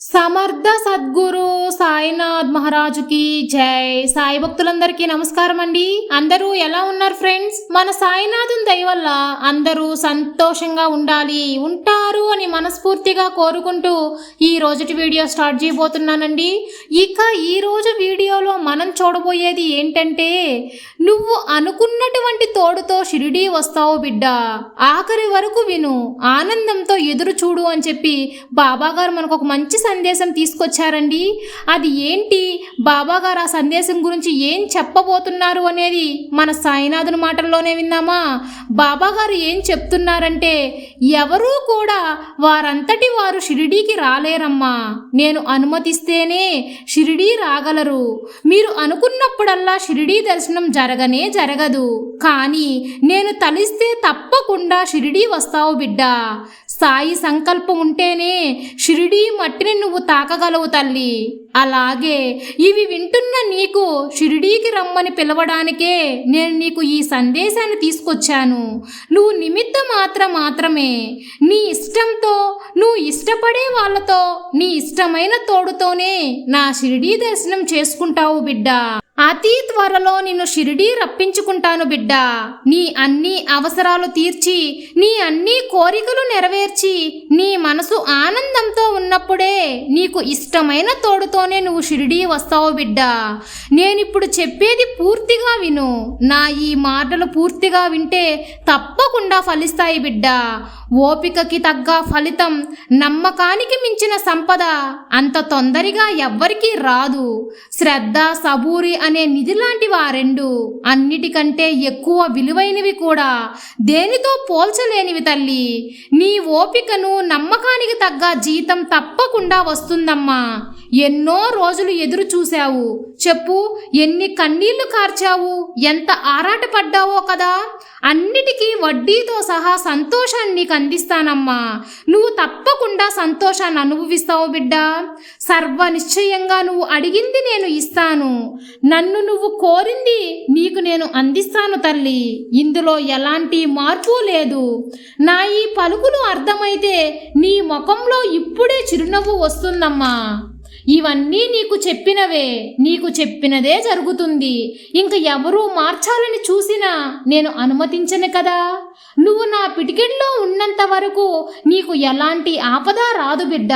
సమర్థ సద్గురు సాయినాథ్ మహారాజుకి జై. సాయి భక్తులందరికీ నమస్కారం అండి అందరూ ఎలా ఉన్నారు ఫ్రెండ్స్? మన సాయినాథుని దయ వల్ల అందరూ సంతోషంగా ఉండాలి. ఉంటా ఉంటారు అని మనస్ఫూర్తిగా కోరుకుంటూ ఈ రోజుటి వీడియో స్టార్ట్ చేయబోతున్నానండి. ఇక ఈ రోజు వీడియోలో మనం చూడబోయేది ఏంటంటే నువ్వు అనుకున్నటువంటి తోడుతో షిరిడీ వస్తావు బిడ్డ. ఆఖరి వరకు విను ఆనందంతో ఎదురు చూడు అని చెప్పి బాబాగారు మనకు ఒక మంచి సందేశం తీసుకొచ్చారండి. అది ఏంటి? బాబాగారు ఆ సందేశం గురించి ఏం చెప్పబోతున్నారు అనేది మన సాయినాథుని మాటల్లోనే విన్నామా బాబాగారు ఏం చెప్తున్నారంటే ఎవరూ కూడా వారంతటి వారు షిరిడీకి రాలేరమ్మా. నేను అనుమతిస్తేనే షిరిడీ రాగలరు. మీరు అనుకున్నప్పుడల్లా షిరిడీ దర్శనం జరగనే జరగదు. కానీ నేను తలిస్తే తప్పకుండా షిరిడీ వస్తావు బిడ్డా. సాయి సంకల్పం ఉంటేనే షిరిడీ మట్టిని నువ్వు తాకగలవు తల్లి. అలాగే ఇవి వింటున్న నీకు షిరిడీకి రమ్మని పిలవడానికే నేను నీకు ఈ సందేశాన్ని తీసుకొచ్చాను. నువ్వు నిమిత్త మాత్రం మాత్రమే నీ ఇష్టంతో నువ్వు ఇష్టపడే వాళ్ళతో నీ ఇష్టమైన తోడుతోనే నా షిరిడీ దర్శనం చేసుకుంటావు బిడ్డ. అతి త్వరలో నిన్ను షిరిడీ రప్పించుకుంటాను బిడ్డ. నీ అన్ని అవసరాలు తీర్చి నీ అన్ని కోరికలు నెరవేర్చి నీ మనసు ఆనందంతో ఉన్నప్పుడే నీకు ఇష్టమైన తోడుతోనే నువ్వు షిరిడీ వస్తావు బిడ్డా. నేనిప్పుడు చెప్పేది పూర్తిగా విను. నా ఈ మాటలు పూర్తిగా వింటే తప్పకుండా ఫలిస్తాయి బిడ్డ. ఓపికకి తగ్గ ఫలితం నమ్మకానికి మించిన సంపద అంత తొందరగా ఎవ్వరికీ రాదు. శ్రద్ధ సబూరి అనే నిధి లాంటివి ఆ రెండు అన్నిటికంటే ఎక్కువ విలువైనవి కూడా దేనితో పోల్చలేనివి తల్లి. నీ ఓపికను నమ్మకానికి తగ్గ జీతం తప్పకుండా వస్తుందమ్మా. ఎన్నో రోజులు ఎదురు చూశావు. చెప్పు ఎన్ని కన్నీళ్ళు కార్చావు? ఎంత ఆరాటపడ్డావో కదా? అన్నిటికీ వడ్డీతో సహా సంతోషాన్ని నీకు అందిస్తానమ్మా. నువ్వు తప్పకుండా సంతోషాన్ని అనుభవిస్తావు బిడ్డ. సర్వ నిశ్చయంగా నువ్వు అడిగింది నేను ఇస్తాను. నన్ను నువ్వు కోరింది నీకు నేను అందిస్తాను తల్లి. ఇందులో ఎలాంటి మార్పు లేదు. నా ఈ పలుకులు అర్థమైతే నీ ముఖంలో ఇప్పుడే చిరునవ్వు వస్తుందమ్మా. ఇవన్నీ నీకు చెప్పినవే నీకు చెప్పినదే జరుగుతుంది. ఇంక ఎవరూ మార్చాలని చూసినా నేను అనుమతించను కదా. నువ్వు నా పిటికెట్లో ఉన్నంత వరకు నీకు ఎలాంటి ఆపద రాదు బిడ్డ.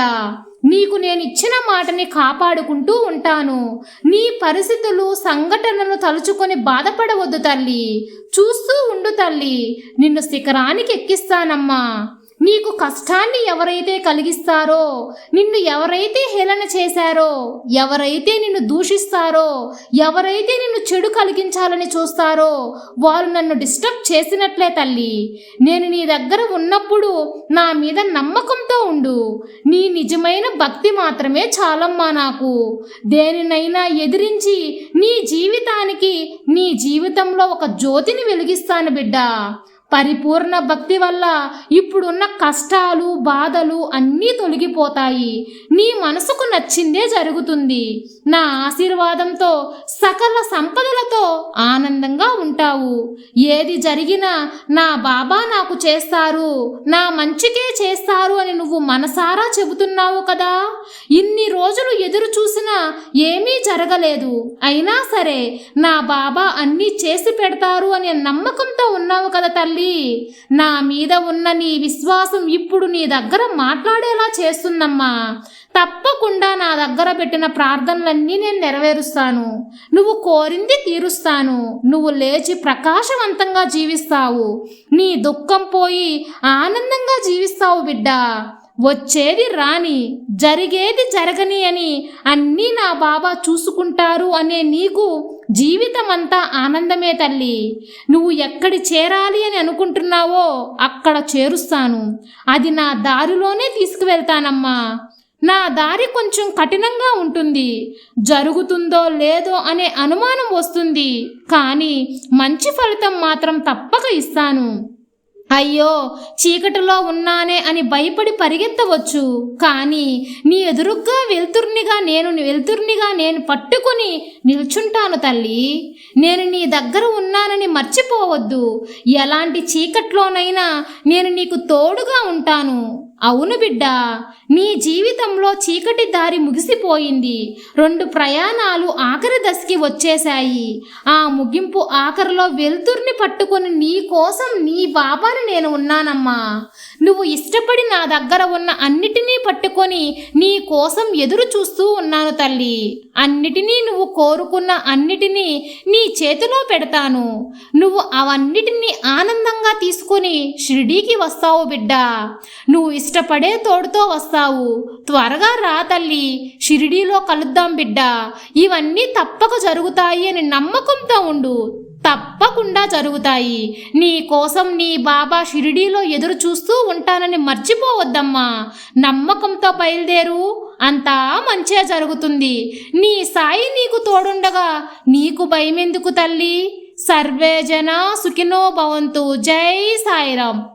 నీకు నేను ఇచ్చిన మాటని కాపాడుకుంటూ ఉంటాను. నీ పరిస్థితులు సంఘటనలు తలుచుకొని బాధపడవద్దు తల్లి. చూస్తూ ఉండు తల్లి. నిన్ను శిఖరానికి ఎక్కిస్తానమ్మా. నీకు కష్టాన్ని ఎవరైతే కలిగిస్తారో నిన్ను ఎవరైతే హేళన చేశారో ఎవరైతే నిన్ను దూషిస్తారో ఎవరైతే నిన్ను చెడు కలిగించాలని చూస్తారో వారు నన్ను డిస్టర్బ్ చేసినట్లే తల్లి. నేను నీ దగ్గర ఉన్నప్పుడు నా మీద నమ్మకంతో ఉండు. నీ నిజమైన భక్తి మాత్రమే చాలమ్మా నాకు. దేనినైనా ఎదిరించి నీ జీవితానికి నీ జీవితంలో ఒక జ్యోతిని వెలిగిస్తాను బిడ్డ. పరిపూర్ణ భక్తి వల్ల ఇప్పుడున్న కష్టాలు బాధలు అన్నీ తొలగిపోతాయి. నీ మనసుకు నచ్చిందే జరుగుతుంది. నా ఆశీర్వాదంతో సకల సంపదలతో ఆనందంగా ఉంటావు. ఏది జరిగినా నా బాబా నాకు చేస్తారు. నా మంచికే చేస్తారు అని నువ్వు మనసారా చెబుతున్నావు కదా? ఇన్ని రోజులు ఎదురు చూసినా ఏమీ జరగలేదు. అయినా సరే నా బాబా అన్నీ చేసి పెడతారు అనే నమ్మకంతో ఉన్నావు కదా తల్లి. తండ్రి నా మీద ఉన్న నీ విశ్వాసం ఇప్పుడు నీ దగ్గర మాట్లాడేలా చేస్తుందమ్మా. తప్పకుండా నా దగ్గర పెట్టిన ప్రార్థనలన్నీ నేను నెరవేరుస్తాను. నువ్వు కోరింది తీరుస్తాను. నువ్వు లేచి ప్రకాశవంతంగా జీవిస్తావు. నీ దుఃఖం పోయి ఆనందంగా జీవిస్తావు బిడ్డ. వచ్చేది రాని జరిగేది జరగని అని అన్నీ నా బాబా చూసుకుంటారు అనే నీకు జీవితం అంతా ఆనందమే తల్లి. నువ్వు ఎక్కడి చేరాలి అని అనుకుంటున్నావో అక్కడ చేరుస్తాను. అది నా దారిలోనే తీసుకువెళ్తానమ్మా. నా దారి కొంచెం కఠినంగా ఉంటుంది. జరుగుతుందో లేదో అనే అనుమానం వస్తుంది. కానీ మంచి ఫలితం మాత్రం తప్పక ఇస్తాను. అయ్యో చీకటిలో ఉన్నానే అని భయపడి పరిగెత్తవచ్చు. కానీ నీ ఎదురుగ్గా వెలుతుర్నిగా నేను వెలుతుర్నిగా నేను పట్టుకొని నిల్చుంటాను తల్లి. నేను నీ దగ్గర ఉన్నానని మర్చిపోవద్దు. ఎలాంటి చీకట్లోనైనా నేను నీకు తోడుగా ఉంటాను. అవును బిడ్డ నీ జీవితంలో చీకటి దారి ముగిసిపోయింది. రెండు ప్రయాణాలు ఆఖరి దశకి వచ్చేశాయి. ఆ ముగింపు ఆఖరిలో వెలుతుర్ని పట్టుకొని నీ కోసం నీ బాబాని నేను ఉన్నానమ్మా. నువ్వు ఇష్టపడి నా దగ్గర ఉన్న అన్నిటినీ పట్టుకొని నీ కోసం ఎదురు చూస్తూ ఉన్నాను తల్లి. అన్నిటినీ నువ్వు కోరుకున్న అన్నిటినీ నీ చేతిలో పెడతాను. నువ్వు అవన్నిటినీ ఆనందంగా తీసుకొని షిరిడీకి వస్తావు బిడ్డ. నువ్వు ఇష్టపడే తోడుతో వస్తావు. త్వరగా రా తల్లి షిరిడీలో కలుద్దాం బిడ్డ. ఇవన్నీ తప్పక జరుగుతాయి అని నమ్మకంతో ఉండు. తప్పకుండా జరుగుతాయి. నీ కోసం నీ బాబా షిరిడీలో ఎదురు చూస్తూ ఉంటానని మర్చిపోవద్దమ్మా. నమ్మకంతో బయలుదేరు. అంతా మంచే జరుగుతుంది. నీ సాయి నీకు తోడుండగా నీకు భయమెందుకు తల్లి? సర్వే జన సుఖినో భవంతు. జై సాయిరాం